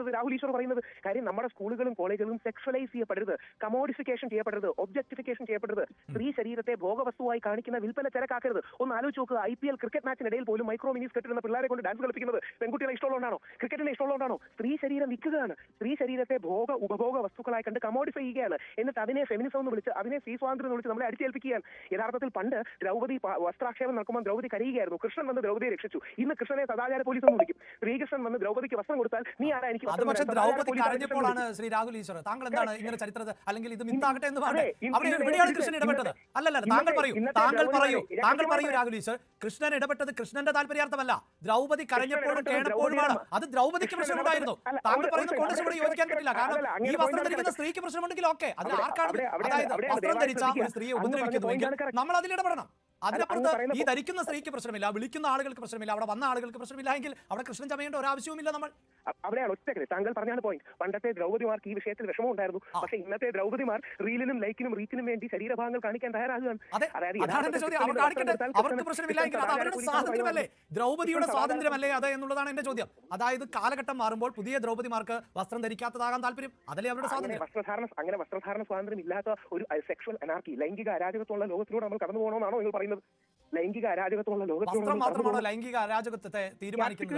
പറയുന്നത് രാഹുൽ ഈശ്വർ പറയുന്നത് കാര്യം നമ്മുടെ സ്കൂളുകളും കോളേജുകളും സെക്ഷലൈസ് ചെയ്യപ്പെടരുത്. കമോഡിഫിക്കേഷൻ ചെയ്യപ്പെടരുത്. ഒബ്ജക്ടിഫിക്കേഷൻ ചെയ്യപ്പെടരുത്. സ്ത്രീ ശരീരത്തെ ഭോഗവസ്തുവായി കാണിക്കുന്ന വിൽപ്പന ചരക്കാക്കരുത്. ഒന്ന് ആലോചിച്ച് നോക്കുക. ഐ പി എൽ ക്രിക്കറ്റ് മാച്ചിനിടയിൽ പോലും മൈക്രോ മിനിസ് കെട്ടിരുന്ന പിള്ളേരെ കൊണ്ട് ഡാൻസ് കളിപ്പിക്കുന്നത് പെൺകുട്ടികളെ ഇഷ്ടമുള്ളതാണോ ക്രിക്കറ്റിനെ ഇഷ്ടമുള്ളതാണോ സ്ത്രീ ശരീരം വിൽക്കുകയാണ്. സ്ത്രീ ശരീരത്തെ ഭോഗ ഉപഭോഗ വസ്തുക്കളായി കണ്ട് കമോഡിഫൈ ചെയ്യുകയാണ്. എന്നിട്ട് അതിനെ ഫെമിനിസം എന്ന് വിളിച്ച് അതിനെ സ്ത്രീ സ്വാതന്ത്ര്യം എന്ന് വിളിച്ച് നമ്മളെ അടിച്ചേൽപ്പിക്കുകയാണ്. യഥാർത്ഥത്തിൽ പണ്ട് ദ്രൗപതി വസ്ത്രാക്ഷേപം നടക്കുമ്പോൾ ദ്രൗപതി കരയുകയായിരുന്നു. കൃഷ്ണൻ വന്ന് ദ്രൗപതിയെ രക്ഷിച്ചു. ഇന്ന് കൃഷ്ണനെ സദാചാര പോലീസ് എന്ന് വിളിക്കും. ശ്രീകൃഷ്ണൻ വന്ന് ദ്രൗപതിക്ക് വസ്ത്രം കൊടുത്താൽ നീ ആരാ എനിക്ക് അത് പക്ഷേ ദ്രൗപദി കരഞ്ഞപ്പോഴാണ് ശ്രീ രാഹുൽ ഈശ്വർ. താങ്കൾ എന്താണ് ഇങ്ങനെ ചരിത്രത്തെ അല്ലെങ്കിൽ ഇത് മിത്താകട്ടെ എന്ന് അതെ, പറഞ്ഞത് അവിടെ ഇന്നത്തെ എവിടെയാണ് കൃഷ്ണൻ ഇടപെട്ടത്. അല്ലല്ല താങ്കൾ പറയൂ താങ്കൾ പറയൂ താങ്കൾ പറയൂ രാഹുൽ ഈശ്വർ. കൃഷ്ണൻ ഇടപെട്ടത് കൃഷ്ണന്റെ താല്പര്യാർത്ഥമല്ല. ദ്രൗപദി കരഞ്ഞപ്പോഴും കേണപ്പോഴുമാണ്. അത് ദ്രൗപദിക്ക് പ്രശ്നമുണ്ടായിരുന്നു. താങ്കൾ പറയുന്ന കോൺഗ്രസ് കൂടെ യോജിക്കാൻ പറ്റില്ല. കാരണം ഈ വസ്ത്രം ധരിക്കുന്ന സ്ത്രീക്ക് പ്രശ്നമുണ്ടെങ്കിൽ ഓക്കെ അതിൽ ആർക്കാണ് അതായത് വസ്ത്രം ധരിച്ച ഒരു. സ്ത്രീയെ ഉപദ്രവിക്കുന്നുവെങ്കിൽ. നമ്മൾ അതിൽ ഇടപെടണം. അതിനപ്പുറത്ത് ഈ ധരിക്കുന്ന സ്ത്രീക്ക് പ്രശ്നമില്ല വിളിക്കുന്ന ആളുകൾക്ക് പ്രശ്നമില്ല അവിടെ വന്ന ആളുകൾക്ക് പ്രശ്നമില്ല എങ്കിൽ അവിടെ കൃഷ്ണൻ ചമയേണ്ട ഒരു ആവശ്യവുമില്ല നമ്മൾ അവിടെയാണ് ഒറ്റ താങ്കൾ പറഞ്ഞാണ് പോയിന്റ് പണ്ടത്തെ ദ്രൗപതിമാർക്ക് ഈ വിഷയത്തിൽ വിഷമം ഉണ്ടായിരുന്നു പക്ഷെ ഇന്നത്തെ ദ്രൗപതിമാർ റീലിനും ലൈക്കിനും റീച്ചിനും വേണ്ടി ശരീരഭാഗങ്ങൾ കാണിക്കാൻ തയ്യാറാകുകയാണ്. അവർക്ക് പ്രശ്നമില്ല അവരുടെ സ്വാതന്ത്ര്യമല്ലേ? അതെ എന്നുള്ളതാണ് എന്റെ ചോദ്യം. അതായത് കാലഘട്ടം മാറുമ്പോൾ പുതിയ ദ്രൗപദിമാർക്ക് വസ്ത്രം ധരിക്കാത്തതാകാൻ താല്പര്യം. അതല്ലേ അവരുടെ അങ്ങനെ സ്വാതന്ത്ര്യം? വസ്ത്രധാരണ അങ്ങനെ വസ്ത്രധാരണ സ്വാതന്ത്ര്യം ഇല്ലാത്ത ഒരു സെക്ഷൽ അനാർക്കി ലൈംഗിക അരാജകത്വമുള്ള ലോകത്തിലൂടെ നമ്മൾ കടന്നു പോകണമെന്നാണോ നിങ്ങൾ പറയുന്നത്? ലൈംഗിക അരാജകത്വമുള്ള ലോകത്തിലൂടെ മാത്രമാണോ ലൈംഗിക അരാജകത്വത്തെ തീരുമാനിക്കുന്നത്?